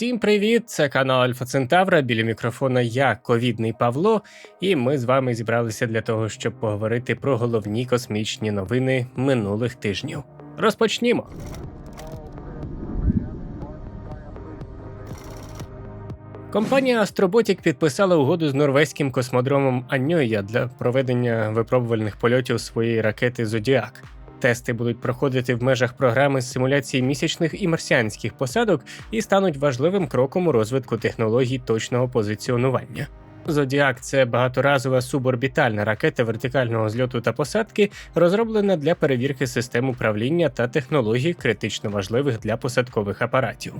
Всім привіт! Це канал Альфа Центавра. Біля мікрофона я, ковідний Павло, і ми з вами зібралися для того, щоб поговорити про головні космічні новини минулих тижнів. Розпочнімо. Компанія Астроботік підписала угоду з норвезьким космодромом Аньоя для проведення випробувальних польотів своєї ракети Зодіак. Тести будуть проходити в межах програми з симуляції місячних і марсіанських посадок і стануть важливим кроком у розвитку технологій точного позиціонування. Зодіак це багаторазова суборбітальна ракета вертикального зльоту та посадки, розроблена для перевірки систем управління та технологій, критично важливих для посадкових апаратів.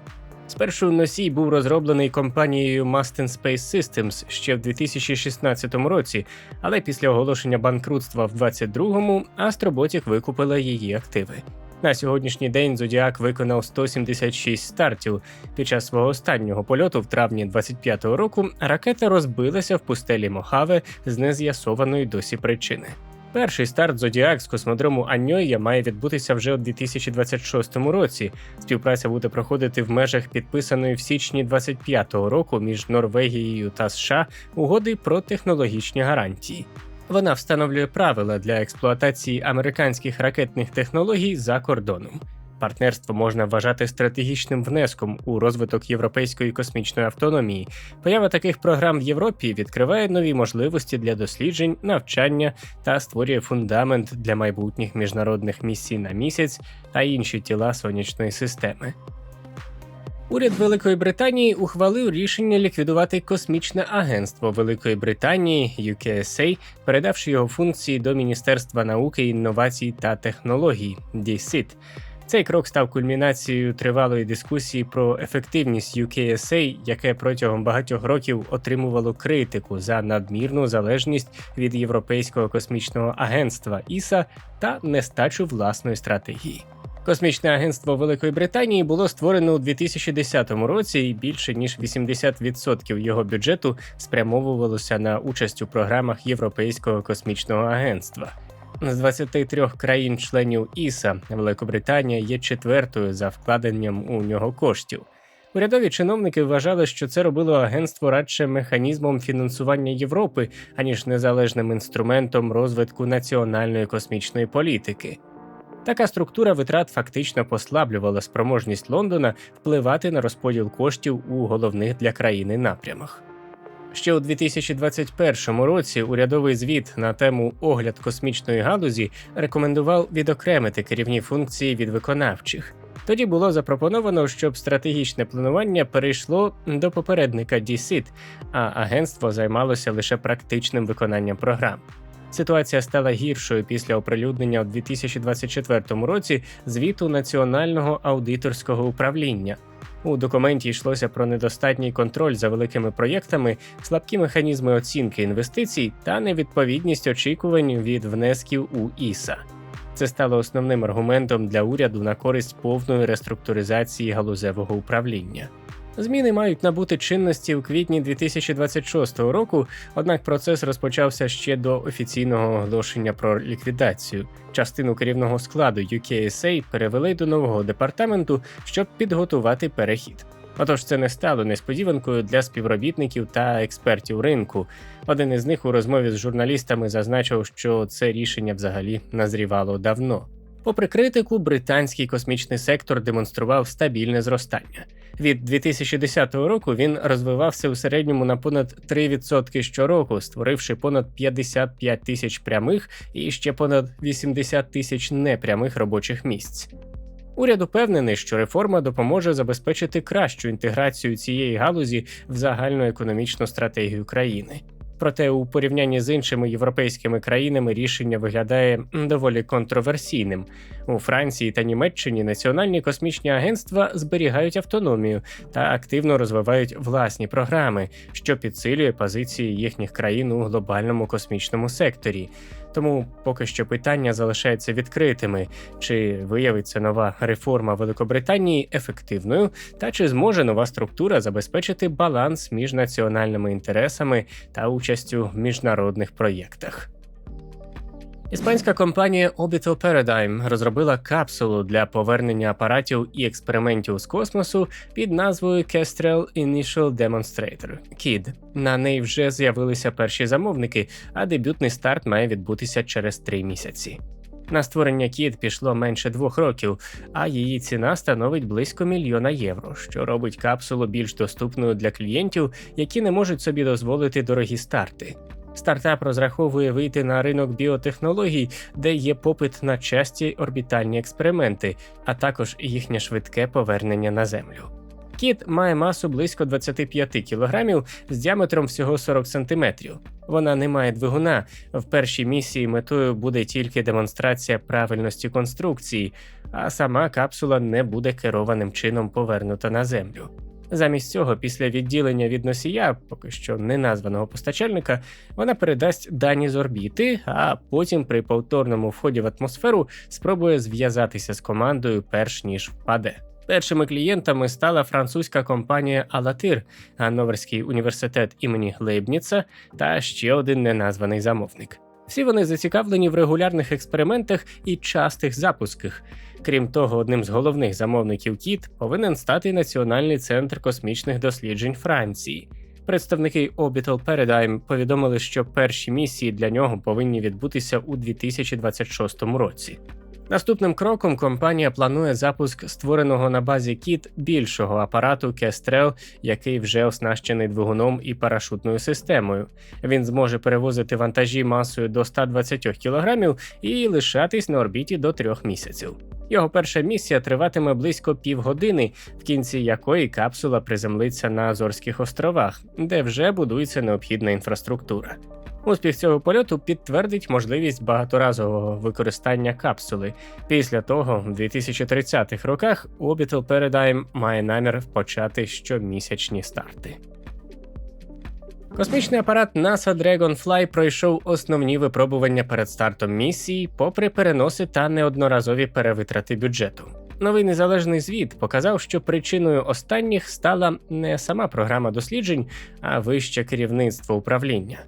Спершу носій був розроблений компанією Masten Space Systems ще в 2016 році, але після оголошення банкрутства в 2022-му Астроботік викупила її активи. На сьогоднішній день Зодіак виконав 176 стартів. Під час свого останнього польоту в травні 25-го року ракета розбилася в пустелі Мохаве з нез'ясованої досі причини. Перший старт Зодіак з космодрому Аньоя має відбутися вже у 2026 році. Співпраця буде проходити в межах підписаної в січні 25-го року між Норвегією та США угоди про технологічні гарантії. Вона встановлює правила для експлуатації американських ракетних технологій за кордоном. Партнерство можна вважати стратегічним внеском у розвиток європейської космічної автономії. Поява таких програм в Європі відкриває нові можливості для досліджень, навчання та створює фундамент для майбутніх міжнародних місій на місяць та інші тіла сонячної системи. Уряд Великої Британії ухвалив рішення ліквідувати космічне агентство Великої Британії UKSA, передавши його функції до Міністерства науки, інновацій та технологій DSIT. Цей крок став кульмінацією тривалої дискусії про ефективність UKSA, яке протягом багатьох років отримувало критику за надмірну залежність від Європейського космічного агентства ІСА та нестачу власної стратегії. Космічне агентство Великої Британії було створено у 2010 році, і більше ніж 80% його бюджету спрямовувалося на участь у програмах Європейського космічного агентства. З 23 країн-членів ІСА Великобританія є четвертою за вкладенням у нього коштів. Урядові чиновники вважали, що це робило агентство радше механізмом фінансування Європи, аніж незалежним інструментом розвитку національної космічної політики. Така структура витрат фактично послаблювала спроможність Лондона впливати на розподіл коштів у головних для країни напрямах. Ще у 2021 році урядовий звіт на тему огляд космічної галузі рекомендував відокремити керівні функції від виконавчих. Тоді було запропоновано, щоб стратегічне планування перейшло до попередника DSIT, а агентство займалося лише практичним виконанням програм. Ситуація стала гіршою після оприлюднення у 2024 році звіту Національного аудиторського управління. У документі йшлося про недостатній контроль за великими проєктами, слабкі механізми оцінки інвестицій та невідповідність очікувань від внесків у ІСА. Це стало основним аргументом для уряду на користь повної реструктуризації галузевого управління. Зміни мають набути чинності у квітні 2026 року, однак процес розпочався ще до офіційного оголошення про ліквідацію. Частину керівного складу UKSA перевели до нового департаменту, щоб підготувати перехід. Отож, це не стало несподіванкою для співробітників та експертів ринку. Один із них у розмові з журналістами зазначив, що це рішення взагалі назрівало давно. Попри критику, британський космічний сектор демонстрував стабільне зростання. Від 2010 року він розвивався у середньому на понад 3% щороку, створивши понад 55 тисяч прямих і ще понад 80 тисяч непрямих робочих місць. Уряд упевнений, що реформа допоможе забезпечити кращу інтеграцію цієї галузі в загальну економічну стратегію країни. Проте у порівнянні з іншими європейськими країнами рішення виглядає доволі контроверсійним. У Франції та Німеччині національні космічні агентства зберігають автономію та активно розвивають власні програми, що підсилює позиції їхніх країн у глобальному космічному секторі. Тому поки що питання залишаються відкритими: чи виявиться нова реформа Великобританії ефективною, та чи зможе нова структура забезпечити баланс між національними інтересами та участю в міжнародних проєктах. Іспанська компанія Orbital Paradigm розробила капсулу для повернення апаратів і експериментів з космосу під назвою Kestrel Initial Demonstrator KID. На неї вже з'явилися перші замовники, а дебютний старт має відбутися через три місяці. На створення кіт пішло менше двох років, а її ціна становить близько мільйона євро, що робить капсулу більш доступною для клієнтів, які не можуть собі дозволити дорогі старти. Стартап розраховує вийти на ринок біотехнологій, де є попит на часті орбітальні експерименти, а також їхнє швидке повернення на землю. Кіт має масу близько 25 кг з діаметром всього 40 см. Вона не має двигуна. В першій місії метою буде тільки демонстрація правильності конструкції, а сама капсула не буде керованим чином повернута на землю. Замість цього, після відділення від носія, поки що не названого постачальника, вона передасть дані з орбіти, а потім при повторному вході в атмосферу спробує зв'язатися з командою, перш ніж впаде. Першими клієнтами стала французька компанія Алатир, Ганноверський університет імені Лейбніца та ще один неназваний замовник. Всі вони зацікавлені в регулярних експериментах і частих запусках. Крім того, одним з головних замовників КІТ повинен стати Національний центр космічних досліджень Франції. Представники Orbital Paradigm повідомили, що перші місії для нього повинні відбутися у 2026 році. Наступним кроком компанія планує запуск створеного на базі кіт більшого апарату Kestrel, який вже оснащений двигуном і парашутною системою. Він зможе перевозити вантажі масою до 120 кг і лишатись на орбіті до трьох місяців. Його перша місія триватиме близько півгодини, в кінці якої капсула приземлиться на Азорських островах, де вже будується необхідна інфраструктура. Успіх цього польоту підтвердить можливість багаторазового використання капсули. Після того, в 2030-х роках, Orbital Paradigm має намір почати щомісячні старти. Космічний апарат NASA Dragonfly пройшов основні випробування перед стартом місії, попри переноси та неодноразові перевитрати бюджету. Новий незалежний звіт показав, що причиною останніх стала не сама програма досліджень, а вище керівництво управління.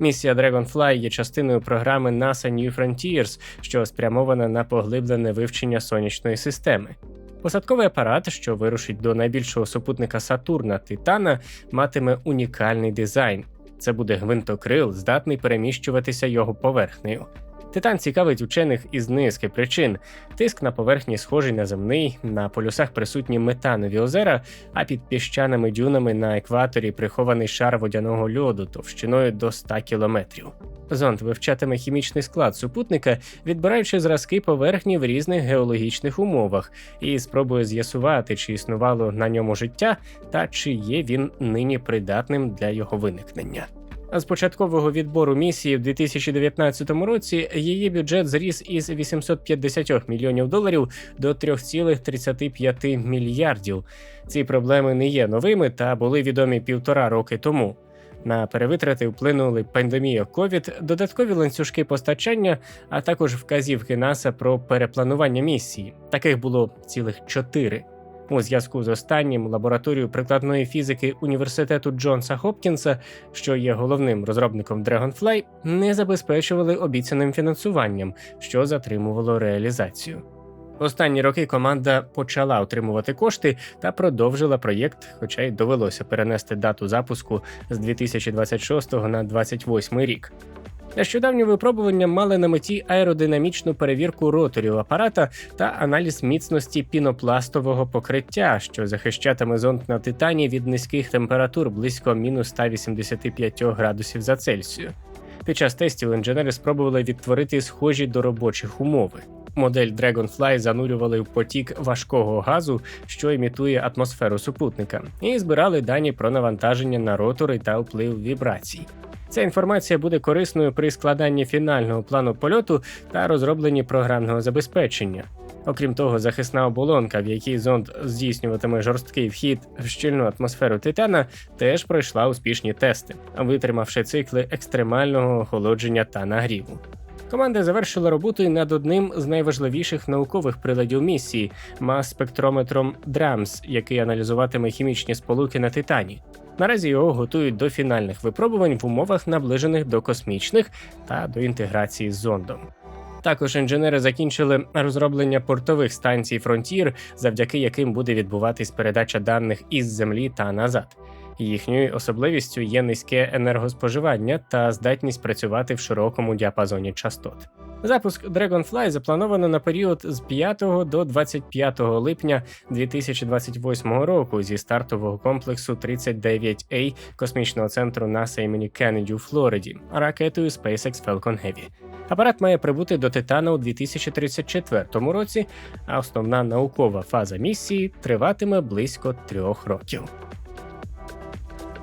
Місія Dragonfly є частиною програми NASA New Frontiers, що спрямована на поглиблене вивчення сонячної системи. Посадковий апарат, що вирушить до найбільшого супутника Сатурна Титана, матиме унікальний дизайн. Це буде гвинтокрил, здатний переміщуватися його поверхнею. Титан цікавить учених із низки причин: тиск на поверхні схожий на земний, на полюсах присутні метанові озера, а під піщаними дюнами на екваторі прихований шар водяного льоду товщиною до 100 кілометрів. Зонд вивчатиме хімічний склад супутника, відбираючи зразки поверхні в різних геологічних умовах, і спробує з'ясувати, чи існувало на ньому життя та чи є він нині придатним для його виникнення. З початкового відбору місії в 2019 році її бюджет зріс із 850 мільйонів доларів до 3,35 мільярдів. Ці проблеми не є новими та були відомі півтора роки тому. На перевитрати вплинули пандемія COVID, додаткові ланцюжки постачання, а також вказівки НАСА про перепланування місії. Таких було цілих чотири. У зв'язку з останнім лабораторію прикладної фізики університету Джонса Хопкінса, що є головним розробником Dragonfly, не забезпечували обіцяним фінансуванням, що затримувало реалізацію. Останні роки команда почала отримувати кошти та продовжила проєкт, хоча й довелося перенести дату запуску з 2026 на 2028 рік. Нещодавні випробування мали на меті аеродинамічну перевірку роторів апарата та аналіз міцності пінопластового покриття, що захищатиме зонд на титані від низьких температур близько мінус 185 градусів за Цельсію. Під час тестів інженери спробували відтворити схожі до робочих умови. Модель Dragonfly занурювали в потік важкого газу, що імітує атмосферу супутника, і збирали дані про навантаження на ротори та вплив вібрацій. Ця інформація буде корисною при складанні фінального плану польоту та розробленні програмного забезпечення. Окрім того, захисна оболонка, в якій зонд здійснюватиме жорсткий вхід в щільну атмосферу Титана, теж пройшла успішні тести, витримавши цикли екстремального охолодження та нагріву. Команда завершила роботу над одним з найважливіших наукових приладів місії мас-спектрометром DRAMS, який аналізуватиме хімічні сполуки на титані. Наразі його готують до фінальних випробувань в умовах, наближених до космічних та до інтеграції з зондом. Також інженери закінчили розроблення портових станцій Frontier, завдяки яким буде відбуватись передача даних із землі та назад. Їхньою особливістю є низьке енергоспоживання та здатність працювати в широкому діапазоні частот. Запуск Dragonfly заплановано на період з 5 до 25 липня 2028 року зі стартового комплексу 39A космічного центру НАСА імені Кеннеді у Флориді ракетою SpaceX Falcon Heavy. Апарат має прибути до Титана у 2034 році, а основна наукова фаза місії триватиме близько трьох років.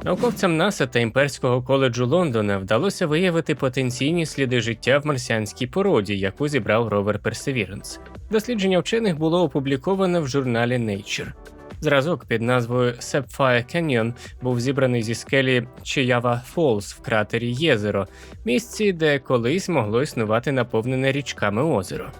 Науковцям НАСА та імперського коледжу Лондона вдалося виявити потенційні сліди життя в марсіанській породі, яку зібрав ровер Perseverance. Дослідження вчених було опубліковане в журналі Nature. Зразок під назвою Sapphire Canyon був зібраний зі скелі Чиява Falls в кратері Єзеро, місці, де колись могло існувати наповнене річками озеро.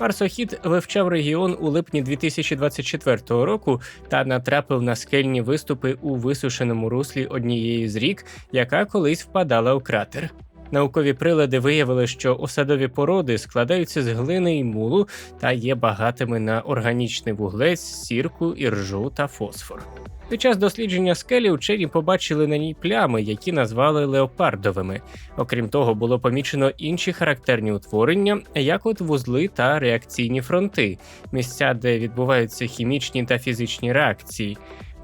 Марсохід вивчав регіон у липні 2024 року та натрапив на скельні виступи у висушеному руслі однієї з рік, яка колись впадала у кратер. Наукові прилади виявили, що осадові породи складаються з глини і мулу та є багатими на органічний вуглець, сірку, іржу та фосфор. Під час дослідження скелі вчені побачили на ній плями, які назвали леопардовими. Окрім того, було помічено інші характерні утворення, як от вузли та реакційні фронти, місця, де відбуваються хімічні та фізичні реакції.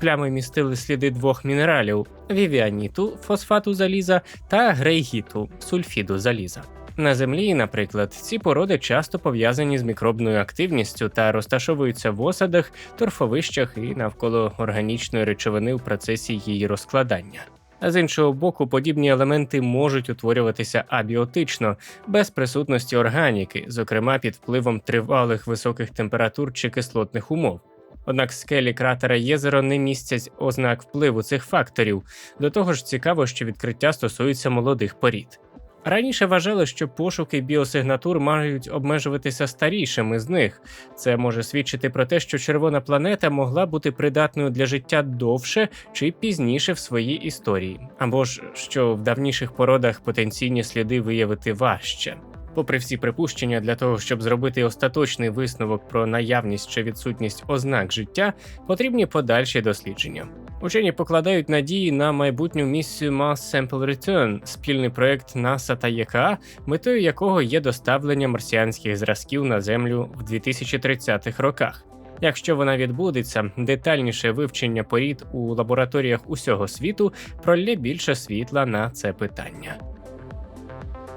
Плями містили сліди двох мінералів: вівіаніту, фосфату заліза та грейгіту, сульфіду заліза. На землі, наприклад, ці породи часто пов'язані з мікробною активністю та розташовуються в осадах, торфовищах і навколо органічної речовини в процесі її розкладання. А з іншого боку, подібні елементи можуть утворюватися абіотично, без присутності органіки, зокрема під впливом тривалих високих температур чи кислотних умов. Однак скелі кратера Єзеро не містять ознак впливу цих факторів. До того ж, цікаво, що відкриття стосується молодих порід. Раніше вважали, що пошуки біосигнатур мають обмежуватися старішими з них. Це може свідчити про те, що червона планета могла бути придатною для життя довше чи пізніше в своїй історії, або ж що в давніших породах потенційні сліди виявити важче. Попри всі припущення, для того, щоб зробити остаточний висновок про наявність чи відсутність ознак життя, потрібні подальші дослідження. Учені покладають надії на майбутню місію Mars Sample Return, спільний проект НАСА та ЄКА, метою якого є доставлення марсіанських зразків на Землю в 2030-х роках. Якщо вона відбудеться, детальніше вивчення порід у лабораторіях усього світу пролє більше світла на це питання.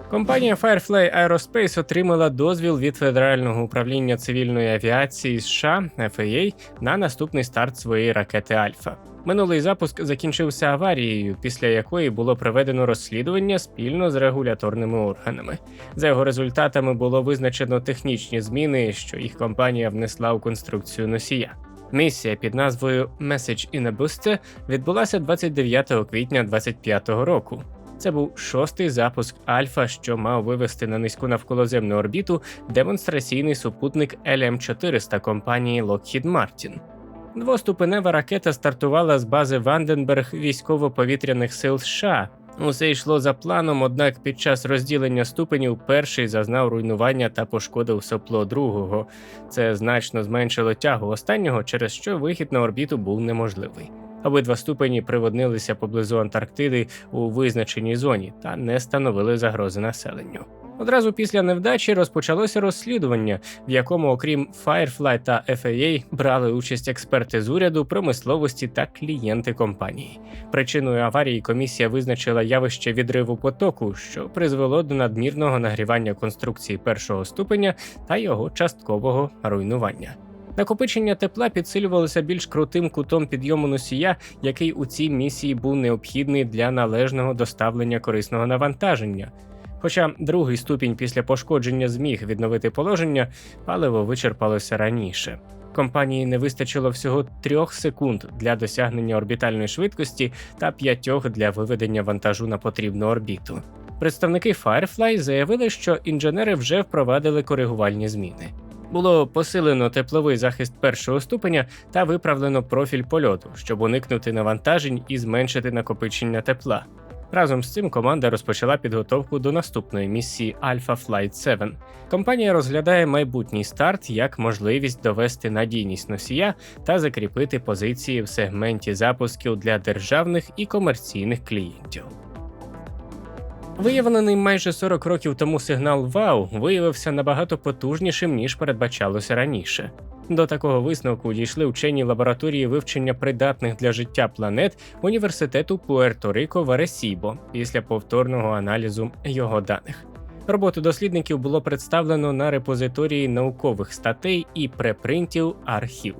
Компанія Firefly Aerospace отримала дозвіл від Федерального управління цивільної авіації США FAA на наступний старт своєї ракети Альфа. Минулий запуск закінчився аварією, після якої було проведено розслідування спільно з регуляторними органами. За його результатами було визначено технічні зміни, що їх компанія внесла у конструкцію носія. Місія під назвою Message in a Booster відбулася 29 квітня 2025 року. Це був шостий запуск Альфа, що мав вивести на низьку навколоземну орбіту демонстраційний супутник LM400 компанії Lockheed Martin. Двоступенева ракета стартувала з бази Ванденберг військово-повітряних сил США. Усе йшло за планом, однак під час розділення ступенів перший зазнав руйнування та пошкодив сопло другого. Це значно зменшило тягу останнього, через що вихід на орбіту був неможливий. Обидва ступені приводнилися поблизу Антарктиди у визначеній зоні та не становили загрози населенню. Одразу після невдачі розпочалося розслідування, в якому, окрім Firefly та FAA, брали участь експерти з уряду, промисловості та клієнти компанії. Причиною аварії комісія визначила явище відриву потоку, що призвело до надмірного нагрівання конструкції першого ступеня та його часткового руйнування. Накопичення тепла підсилювалося більш крутим кутом підйому носія, який у цій місії був необхідний для належного доставлення корисного навантаження. Хоча другий ступінь після пошкодження зміг відновити положення, паливо вичерпалося раніше. Компанії не вистачило всього трьох секунд для досягнення орбітальної швидкості та п'ятьох для виведення вантажу на потрібну орбіту. Представники Firefly заявили, що інженери вже впровадили коригувальні зміни. Було посилено тепловий захист першого ступеня та виправлено профіль польоту, щоб уникнути навантажень і зменшити накопичення тепла. Разом з цим команда розпочала підготовку до наступної місії Alpha Flight 7. Компанія розглядає майбутній старт як можливість довести надійність носія та закріпити позиції в сегменті запусків для державних і комерційних клієнтів. Виявлений майже 40 років тому сигнал ВАУ виявився набагато потужнішим ніж передбачалося раніше. До такого висновку дійшли вчені лабораторії вивчення придатних для життя планет університету Пуерто-Рико в Аресібо після повторного аналізу його даних. Роботу дослідників було представлено на репозиторії наукових статей і препринтів архів.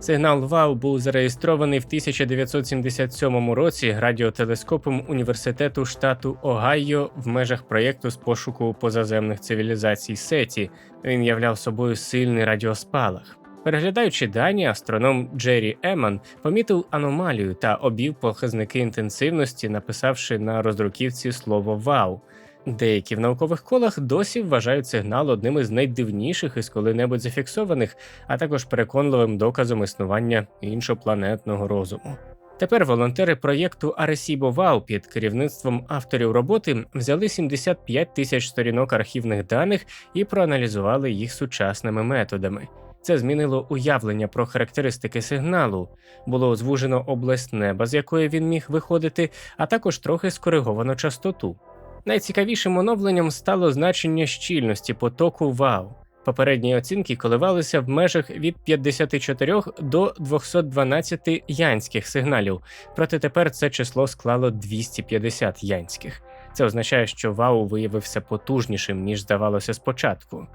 Сигнал ВАУ був зареєстрований в 1977 році радіотелескопом університету штату Огайо в межах проєкту з пошуку позаземних цивілізацій Сеті. Він являв собою сильний радіоспалах. Переглядаючи дані, астроном Джері Еман помітив аномалію та обів показники інтенсивності, написавши на роздруківці слово ВАУ. Деякі в наукових колах досі вважають сигнал одним із найдивніших із коли-небудь зафіксованих, а також переконливим доказом існування іншопланетного розуму. Тепер волонтери проєкту Arecibo Wow під керівництвом авторів роботи взяли 75 тисяч сторінок архівних даних і проаналізували їх сучасними методами. Це змінило уявлення про характеристики сигналу, було звужено область неба, з якої він міг виходити, а також трохи скориговано частоту. Найцікавішим оновленням стало значення щільності потоку ВАУ. Попередні оцінки коливалися в межах від 54 до 212 янських сигналів, проте тепер це число склало 250 янських. Це означає, що ВАУ виявився потужнішим ніж здавалося спочатку.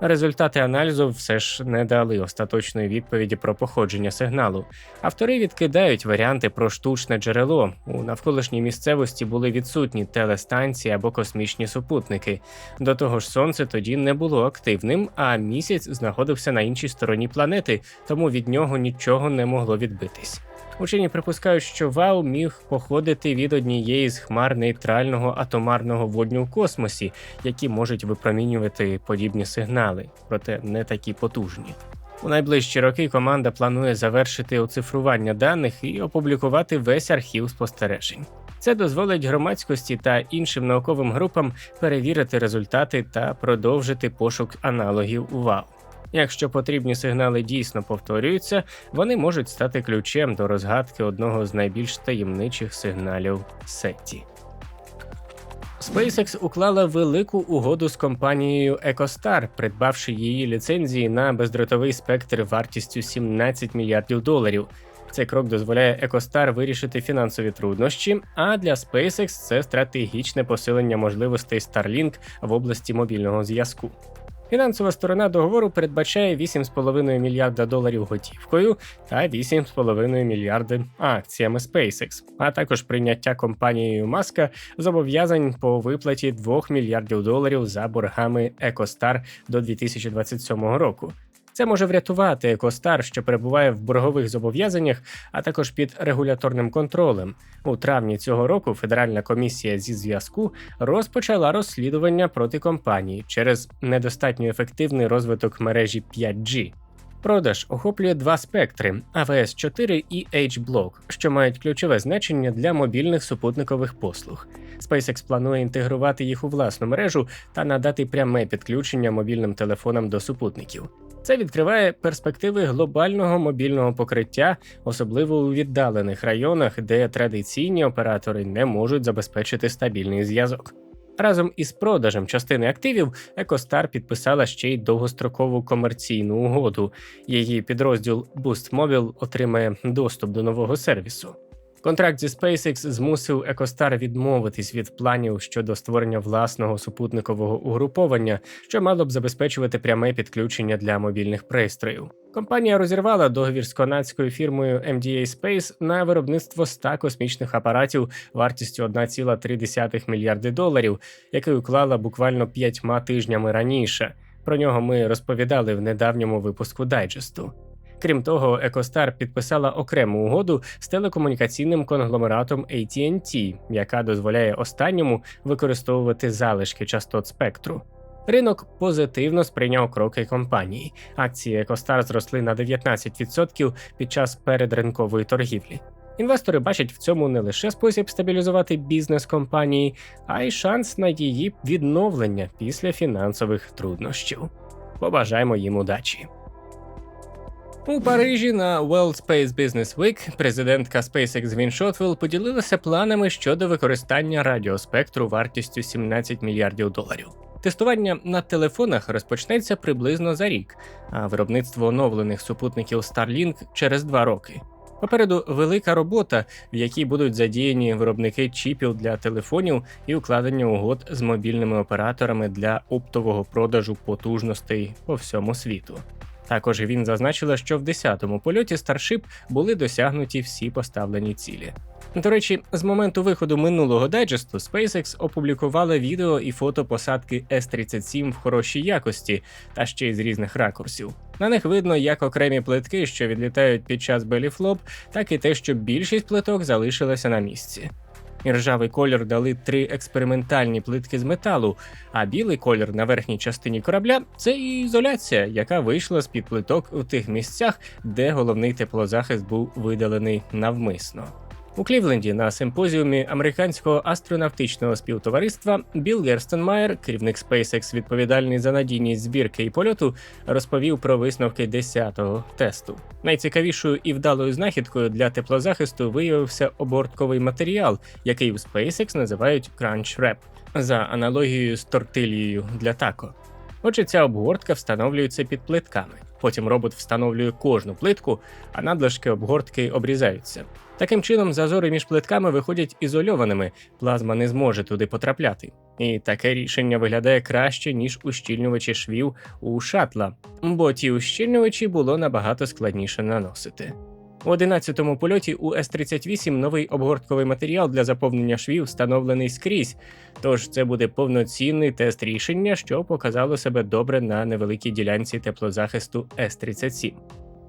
Результати аналізу все ж не дали остаточної відповіді про походження сигналу. Автори відкидають варіанти про штучне джерело. У навколишній місцевості були відсутні телестанції або космічні супутники. До того ж, сонце тоді не було активним, а місяць знаходився на іншій стороні планети, тому від нього нічого не могло відбитись. Учені припускають, що Вау міг походити від однієї з хмар нейтрального атомарного водню в космосі, які можуть випромінювати подібні сигнали, проте не такі потужні. У найближчі роки команда планує завершити оцифрування даних і опублікувати весь архів спостережень. Це дозволить громадськості та іншим науковим групам перевірити результати та продовжити пошук аналогів у ВАУ. Якщо потрібні сигнали дійсно повторюються, вони можуть стати ключем до розгадки одного з найбільш таємничих сигналів Сетті. SpaceX уклала велику угоду з компанією EcoStar, придбавши її ліцензії на бездротовий спектр вартістю 17 мільярдів доларів. Цей крок дозволяє EcoStar вирішити фінансові труднощі, а для SpaceX це стратегічне посилення можливостей Starlink в області мобільного зв'язку. Фінансова сторона договору передбачає 8,5 мільярда доларів готівкою та 8,5 мільярди акціями SpaceX, а також прийняття компанією Маска зобов'язань по виплаті 2 мільярдів доларів за боргами EcoStar до 2027 року. Це може врятувати Екостар, що перебуває в боргових зобов'язаннях, а також під регуляторним контролем. У травні цього року Федеральна комісія зі зв'язку розпочала розслідування проти компанії через недостатньо ефективний розвиток мережі 5G. Продаж охоплює два спектри avs 4 і H-Block, що мають ключове значення для мобільних супутникових послуг. SpaceX планує інтегрувати їх у власну мережу та надати пряме підключення мобільним телефонам до супутників. Це відкриває перспективи глобального мобільного покриття, особливо у віддалених районах, де традиційні оператори не можуть забезпечити стабільний зв'язок. Разом із продажем частини активів EcoStar підписала ще й довгострокову комерційну угоду. Її підрозділ BoostMobile отримає доступ до нового сервісу. Контракт зі SpaceX змусив EcoStar відмовитись від планів щодо створення власного супутникового угруповання, що мало б забезпечувати пряме підключення для мобільних пристроїв. Компанія розірвала договір з канадською фірмою MDA Space на виробництво 100 космічних апаратів вартістю 1,3 мільярди доларів, який уклала буквально п'ятьма тижнями раніше. Про нього ми розповідали в недавньому випуску дайджесту. Крім того, EcoStar підписала окрему угоду з телекомунікаційним конгломератом AT&T, яка дозволяє останньому використовувати залишки частот спектру. Ринок позитивно сприйняв кроки компанії. Акції EcoStar зросли на 19% під час передринкової торгівлі. Інвестори бачать в цьому не лише спосіб стабілізувати бізнес компанії, а й шанс на її відновлення після фінансових труднощів. Побажаємо їм удачі. У Парижі на World Space Business Week президентка SpaceX Він Шотвелл поділилася планами щодо використання радіоспектру вартістю 17 мільярдів доларів. Тестування на телефонах розпочнеться приблизно за рік, а виробництво оновлених супутників Starlink через два роки. Попереду велика робота, в якій будуть задіяні виробники чіпів для телефонів і укладення угод з мобільними операторами для оптового продажу потужностей по всьому світу. Також він зазначила, що в 10-му польоті Starship були досягнуті всі поставлені цілі. До речі, з моменту виходу минулого дайджесту SpaceX опублікувала відео і фото посадки S-37 в хорошій якості та ще й з різних ракурсів. На них видно як окремі плитки, що відлітають під час беліфлоп, так і те, що більшість плиток залишилася на місці. І ржавий колір дали три експериментальні плитки з металу, а білий колір на верхній частині корабля це ізоляція, яка вийшла з під плиток у тих місцях, де головний теплозахист був видалений навмисно. У Клівленді на симпозіумі американського астронавтичного співтовариства Білл Герстенмаєр, керівник SpaceX, відповідальний за надійність збірки і польоту, розповів про висновки 10-го тесту. Найцікавішою і вдалою знахідкою для теплозахисту виявився обортковий матеріал, який в SpaceX називають Crunch Wrap, за аналогією з тортильєю для тако. Отже, ця обгортка встановлюється під плитками. Потім робот встановлює кожну плитку, а надлишки обгортки обрізаються. Таким чином, зазори між плитками виходять ізольованими, плазма не зможе туди потрапляти. І таке рішення виглядає краще, ніж ущільнювачі швів у шатла, бо ті ущільнювачі було набагато складніше наносити. У 11-му польоті у С-38 новий обгортковий матеріал для заповнення швів встановлений скрізь, тож це буде повноцінний тест рішення, що показало себе добре на невеликій ділянці теплозахисту С-37.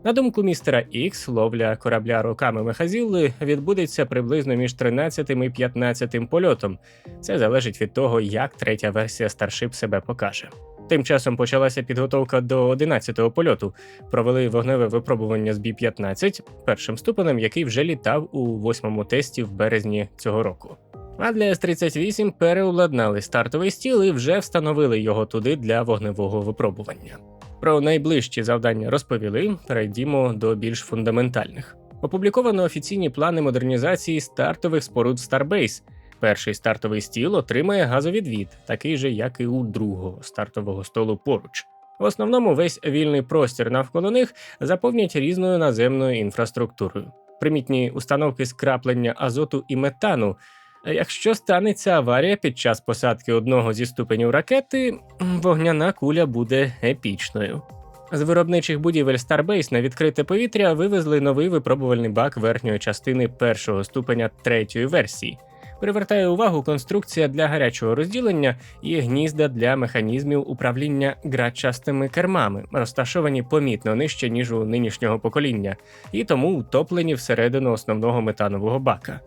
На думку містера Ікс, ловля корабля руками Мехазілли відбудеться приблизно між 13 і 15 польотом. Це залежить від того, як третя версія Starship себе покаже. Тим часом почалася підготовка до 11-го польоту. Провели вогневе випробування з Бі-15 першим ступенем, який вже літав у восьмому тесті в березні цього року. А для С-38 переобладнали стартовий стіл і вже встановили його туди для вогневого випробування. Про найближчі завдання розповіли. Перейдімо до більш фундаментальних. Опубліковано офіційні плани модернізації стартових споруд Starbase. Перший стартовий стіл отримає газовідвід, такий же, як і у другого стартового столу поруч. В основному весь вільний простір навколо них заповнять різною наземною інфраструктурою. Примітні установки скраплення азоту і метану. Якщо станеться аварія під час посадки одного зі ступенів ракети, вогняна куля буде епічною. З виробничих будівель Starbase на відкрите повітря вивезли новий випробувальний бак верхньої частини першого ступеня третьої версії. Привертає увагу конструкція для гарячого розділення і гнізда для механізмів управління грачастими кермами, розташовані помітно нижче ніж у нинішнього покоління, і тому утоплені всередину основного метанового бака.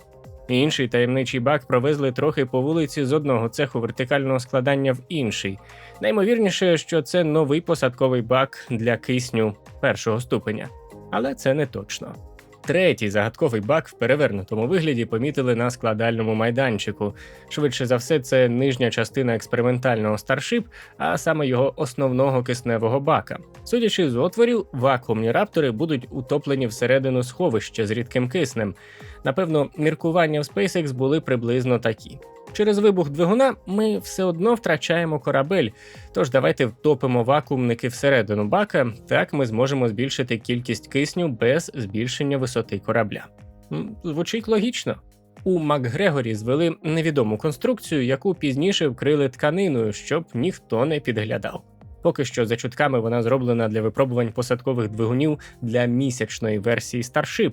Інший таємничий бак провезли трохи по вулиці з одного цеху вертикального складання в інший. Наймовірніше, що це новий посадковий бак для кисню першого ступеня, але це не точно. Третій загадковий бак в перевернутому вигляді помітили на складальному майданчику. Швидше за все, це нижня частина експериментального старшип, а саме його основного кисневого бака. Судячи з отворів, вакуумні раптори будуть утоплені всередину сховища з рідким киснем. Напевно, міркування в SpaceX були приблизно такі. Через вибух двигуна ми все одно втрачаємо корабель, тож давайте втопимо вакуумники всередину бака, так ми зможемо збільшити кількість кисню без збільшення висоти корабля. Звучить логічно. У Макгрегорі звели невідому конструкцію, яку пізніше вкрили тканиною, щоб ніхто не підглядав. Поки що, за чутками, вона зроблена для випробувань посадкових двигунів для місячної версії Starship.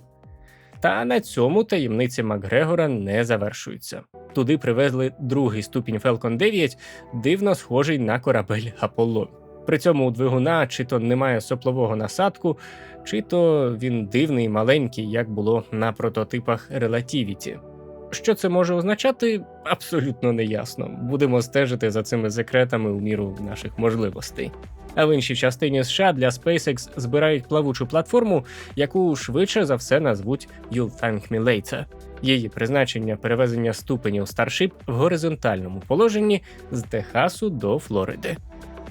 Та на цьому таємниці Макгрегора не завершуються. Туди привезли другий ступінь Falcon 9, дивно схожий на корабель Аполлон. При цьому у двигуна чи то немає соплового насадку, чи то він дивний, маленький, як було на прототипах Relativity. Що це може означати, абсолютно неясно. Будемо стежити за цими секретами у міру наших можливостей. А в іншій частині США для SpaceX збирають плавучу платформу, яку швидше за все назвуть You'll Thank Me Later. Її призначення перевезення ступенів Starship в горизонтальному положенні з Техасу до Флориди.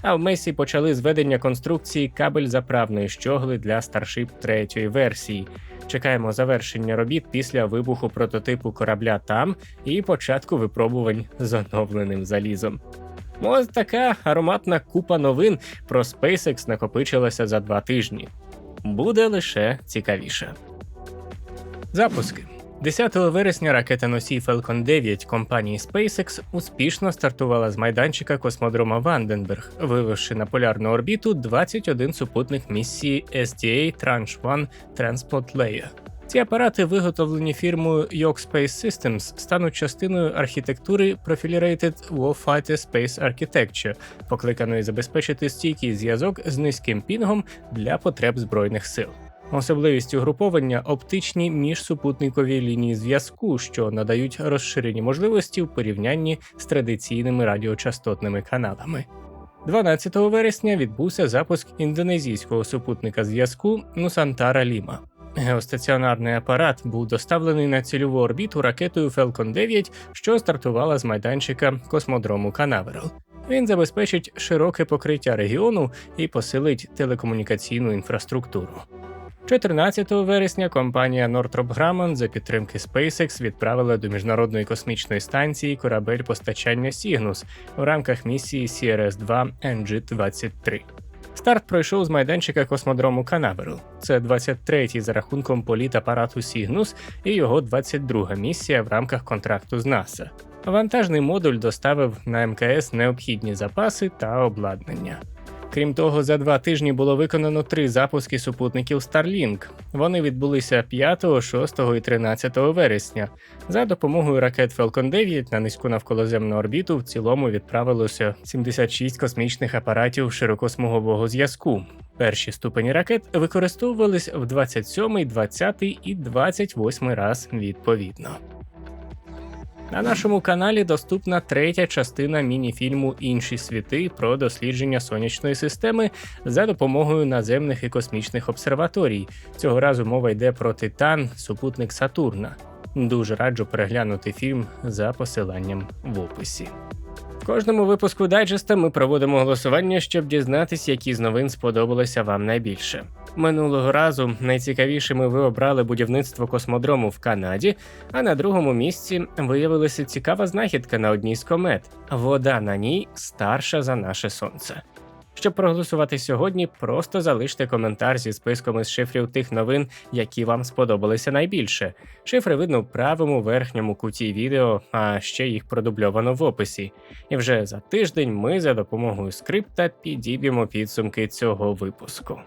А в Месі почали зведення конструкції кабель заправної щогли для Starship третьої версії. Чекаємо завершення робіт після вибуху прототипу корабля там і початку випробувань з оновленим залізом. Ось така ароматна купа новин про SpaceX накопичилася за два тижні. Буде лише цікавіше. Запуски 10 вересня ракета носій Falcon 9 компанії SpaceX успішно стартувала з майданчика космодрома Ванденберг, вивівши на полярну орбіту 21 супутник місії SDA Tranche 1 Transport Layer. Ці апарати, виготовлені фірмою York Space Systems, стануть частиною архітектури Profilerated Warfighter Space Architecture, покликаної забезпечити стійкий зв'язок з низьким пінгом для потреб збройних сил. Особливістю груповання оптичні міжсупутникові лінії зв'язку, що надають розширені можливості в порівнянні з традиційними радіочастотними каналами. 12 вересня відбувся запуск індонезійського супутника зв'язку Нусантара Ліма. Геостаціонарний апарат був доставлений на цільову орбіту ракетою Falcon 9, що стартувала з майданчика космодрому Канаверал. Він забезпечить широке покриття регіону і посилить телекомунікаційну інфраструктуру. 14 вересня компанія Northrop Grumman за підтримки SpaceX відправила до міжнародної космічної станції корабель постачання Cygnus в рамках місії CRS-2 NG-23. Старт пройшов з майданчика космодрому Канаверу. Це 23-й за рахунком політ апарату Сігнус і його 22-га місія в рамках контракту з НАСА. Вантажний модуль доставив на МКС необхідні запаси та обладнання. Крім того, за два тижні було виконано три запуски супутників Starlink. Вони відбулися 5, 6 і 13 вересня. За допомогою ракет Falcon 9 на низьку навколоземну орбіту в цілому відправилося 76 космічних апаратів широкосмугового зв'язку. Перші ступені ракет використовувались в 27, 20 і 28 раз відповідно. На нашому каналі доступна третя частина міні-фільму Інші світи про дослідження сонячної системи за допомогою наземних і космічних обсерваторій. Цього разу мова йде про Титан, супутник Сатурна. Дуже раджу переглянути фільм за посиланням в описі. В кожному випуску дайджеста ми проводимо голосування, щоб дізнатися, які з новин сподобалися вам найбільше. Минулого разу найцікавішими ви обрали будівництво космодрому в Канаді, а на другому місці виявилася цікава знахідка на одній з комет. Вода на ній старша за наше сонце. Щоб проголосувати сьогодні, просто залиште коментар зі списком із шифрів тих новин, які вам сподобалися найбільше. Шифри видно в правому верхньому куті відео, а ще їх продубльовано в описі. І вже за тиждень ми за допомогою скрипта підіб'ємо підсумки цього випуску.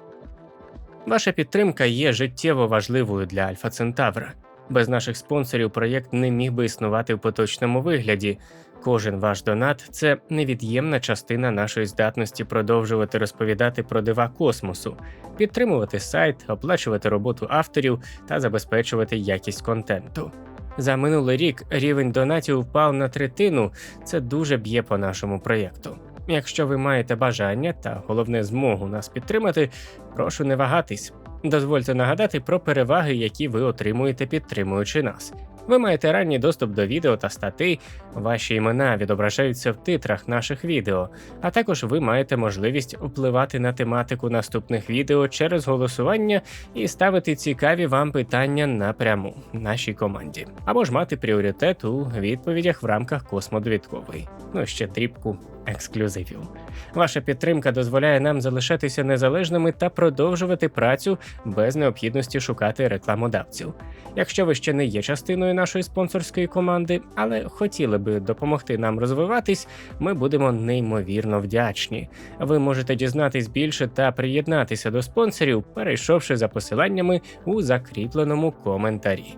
Ваша підтримка є життєво важливою для Альфа Центавра. Без наших спонсорів проєкт не міг би існувати в поточному вигляді. Кожен ваш донат це невід'ємна частина нашої здатності продовжувати розповідати про дива космосу, підтримувати сайт, оплачувати роботу авторів та забезпечувати якість контенту. За минулий рік рівень донатів впав на третину. Це дуже б'є по нашому проєкту. Якщо ви маєте бажання та головне змогу нас підтримати, прошу не вагатись. Дозвольте нагадати про переваги, які ви отримуєте, підтримуючи нас. Ви маєте ранній доступ до відео та статей, ваші імена відображаються в титрах наших відео, а також ви маєте можливість впливати на тематику наступних відео через голосування і ставити цікаві вам питання напряму нашій команді, або ж мати пріоритет у відповідях в рамках космодовідкової. Ну ще дрібку ексклюзивів. Ваша підтримка дозволяє нам залишатися незалежними та продовжувати працю без необхідності шукати рекламодавців. Якщо ви ще не є частиною нашої спонсорської команди, але хотіли би допомогти нам розвиватись, ми будемо неймовірно вдячні. Ви можете дізнатись більше та приєднатися до спонсорів, перейшовши за посиланнями у закріпленому коментарі.